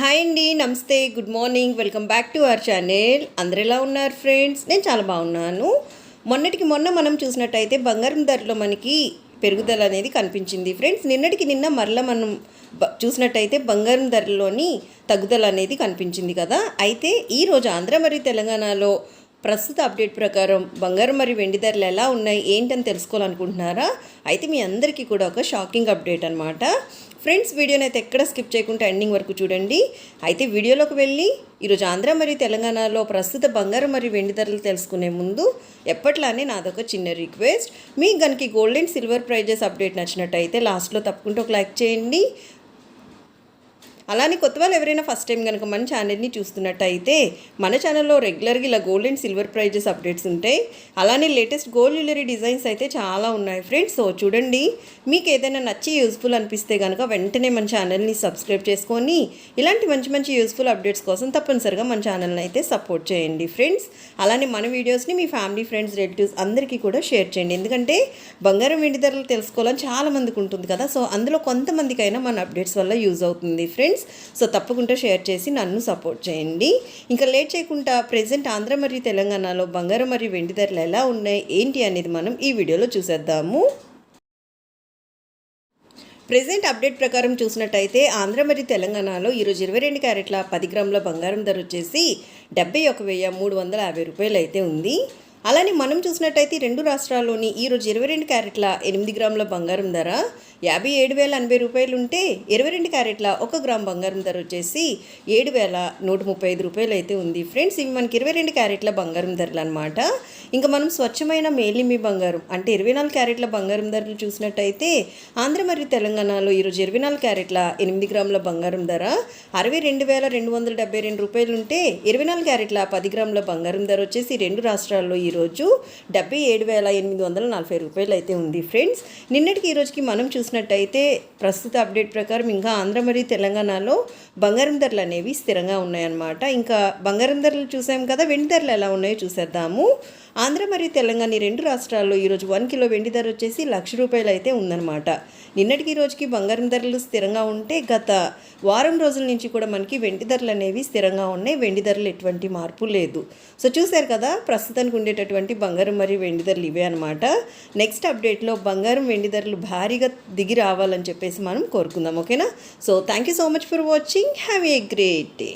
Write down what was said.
Hi అండి నమస్తే good morning welcome back to our channel. అందరు ఎలా ఉన్నారు ఫ్రెండ్స్? నేను చాలా బాగున్నాను. మొన్నటికి మొన్న మనం చూసినట్టయితే బంగారం ధరలో మనకి పెరుగుదల అనేది కనిపించింది ఫ్రెండ్స్. నిన్నటికి నిన్న మరల మనం చూసినట్టయితే బంగారం ధరలోని తగ్గుదల అనేది కనిపించింది కదా. అయితే ఈరోజు ఆంధ్ర మరియు తెలంగాణలో ప్రస్తుత అప్డేట్ ప్రకారం బంగారం మరియు వెండి ధరలు ఎలా ఉన్నాయి ఏంటని తెలుసుకోవాలనుకుంటున్నారా? అయితే మీ అందరికీ కూడా ఒక షాకింగ్ అప్డేట్ అనమాట ఫ్రెండ్స్ వీడియోని అయితే ఎక్కడ స్కిప్ చేయకుండా ఎండింగ్ వరకు చూడండి. అయితే వీడియోలోకి వెళ్ళి ఈరోజు ఆంధ్ర మరియు తెలంగాణలో ప్రస్తుత బంగారం మరియు వెండి ధరలు తెలుసుకునే ముందు ఎప్పట్లానే నాదొక చిన్న రిక్వెస్ట్. మీకు కనుక gold and silver prices update నచ్చినట్టయితే లాస్ట్లో తప్పకుండా ఒక లైక్ చేయండి. అలానే కొత్త వాళ్ళు ఎవరైనా ఫస్ట్ టైం కనుక మన ఛానల్ని చూస్తున్నట్టయితే మన ఛానల్లో రెగ్యులర్గా ఇలా gold and silver prices updates ఉంటాయి. అలానే లేటెస్ట్ గోల్డ్ జ్యువెలరీ డిజైన్స్ అయితే చాలా ఉన్నాయి ఫ్రెండ్స్ సో చూడండి మీకు ఏదైనా నచ్చి యూస్ఫుల్ అనిపిస్తే కనుక వెంటనే మన ఛానల్ని సబ్స్క్రైబ్ చేసుకొని ఇలాంటి మంచి మంచి యూస్ఫుల్ అప్డేట్స్ కోసం తప్పనిసరిగా మన ఛానల్ని అయితే సపోర్ట్ చేయండి ఫ్రెండ్స్ అలానే మన వీడియోస్ని మీ ఫ్యామిలీ ఫ్రెండ్స్ రిలేటివ్స్ అందరికీ కూడా షేర్ చేయండి. ఎందుకంటే బంగారం వెండి ధరలు తెలుసుకోవాలని చాలా మందికి ఉంటుంది కదా. సో అందులో కొంతమందికైనా మన అప్డేట్స్ వల్ల యూజ్ అవుతుంది ఫ్రెండ్స్ సో తప్పకుండా షేర్ చేసి నన్ను సపోర్ట్ చేయండి. ఇంకా లేట్ చేయకుండా ప్రజెంట్ ఆంధ్ర మరియు తెలంగాణలో బంగారం మరియు వెండి ధరలు ఎలా ఉన్నాయి ఏంటి అనేది మనం ఈ వీడియోలో చూసేద్దాము. ప్రెజెంట్ అప్డేట్ ప్రకారం చూసినట్టయితే ఆంధ్ర మరియు తెలంగాణలో ఈరోజు ఇరవై రెండు క్యారెట్ల పది గ్రాముల బంగారం ధర వచ్చేసి డెబ్బై ఒక వెయ్యి మూడు వందల యాభై రూపాయలు అయితే ఉంది. అలానే మనం చూసినట్టయితే రెండు రాష్ట్రాల్లోని ఈరోజు ఇరవై రెండు క్యారెట్ల ఎనిమిది గ్రాముల బంగారం ధర యాభై ఏడు వేల ఎనభై రూపాయలు ఉంటే ఇరవై రెండు క్యారెట్ల ఒక గ్రామ్ బంగారం ధర వచ్చేసి ఏడు వేల నూట ముప్పై ఐదు రూపాయలు అయితే ఉంది. ఫ్రెండ్స్ ఇవి మనకి ఇరవై రెండు క్యారెట్ల బంగారం ధరలు అనమాట ఇంకా మనం స్వచ్ఛమైన మేలిమి బంగారం అంటే ఇరవై నాలుగు క్యారెట్ల బంగారం ధరలు చూసినట్టయితే ఆంధ్ర మరియు తెలంగాణలో ఈరోజు ఇరవై నాలుగు క్యారెట్ల ఎనిమిది గ్రాముల బంగారం ధర అరవై రెండు వేల రెండు వందల డెబ్బై రెండు రూపాయలు ఉంటే ఇరవై నాలుగు క్యారెట్ల పది గ్రాముల బంగారం ధర వచ్చేసి రెండు రాష్ట్రాల్లో ఈరోజు డెబ్బై ఏడు వేల ఎనిమిది వందల నలభై రూపాయలు అయితే ఉంది ఫ్రెండ్స్ నిన్నటికి ఈ రోజుకి మనం చూసినట్టయితే ప్రస్తుత అప్డేట్ ప్రకారం ఇంకా ఆంధ్ర మరియు తెలంగాణలో బంగారం ధరలు అనేవి స్థిరంగా ఉన్నాయన్నమాట. ఇంకా బంగారం ధరలు చూసాం కదా వెండి ధరలు ఎలా ఉన్నాయో చూసేద్దాము. ఆంధ్ర మరియు తెలంగాణ ఈ రెండు రాష్ట్రాల్లో ఈరోజు వన్ కిలో వెండి ధర వచ్చేసి లక్ష రూపాయలు అయితే ఉందన్నమాట. నిన్నటికి ఈ రోజుకి బంగారం ధరలు స్థిరంగా ఉంటే గత వారం రోజుల నుంచి కూడా మనకి వెండి ధరలు అనేవి స్థిరంగా ఉన్నాయి. వెండి ధరలు ఎటువంటి మార్పు లేదు. సో చూశారు కదా ప్రస్తుతానికి ఉండేటటువంటి బంగారం మరియు వెండి ధరలు ఇవే అనమాట నెక్స్ట్ అప్డేట్లో బంగారం వెండి ధరలు భారీగా దిగి రావాలని చెప్పేసి మనం కోరుకుందాం ఓకేనా? So thank you so much for watching have a great day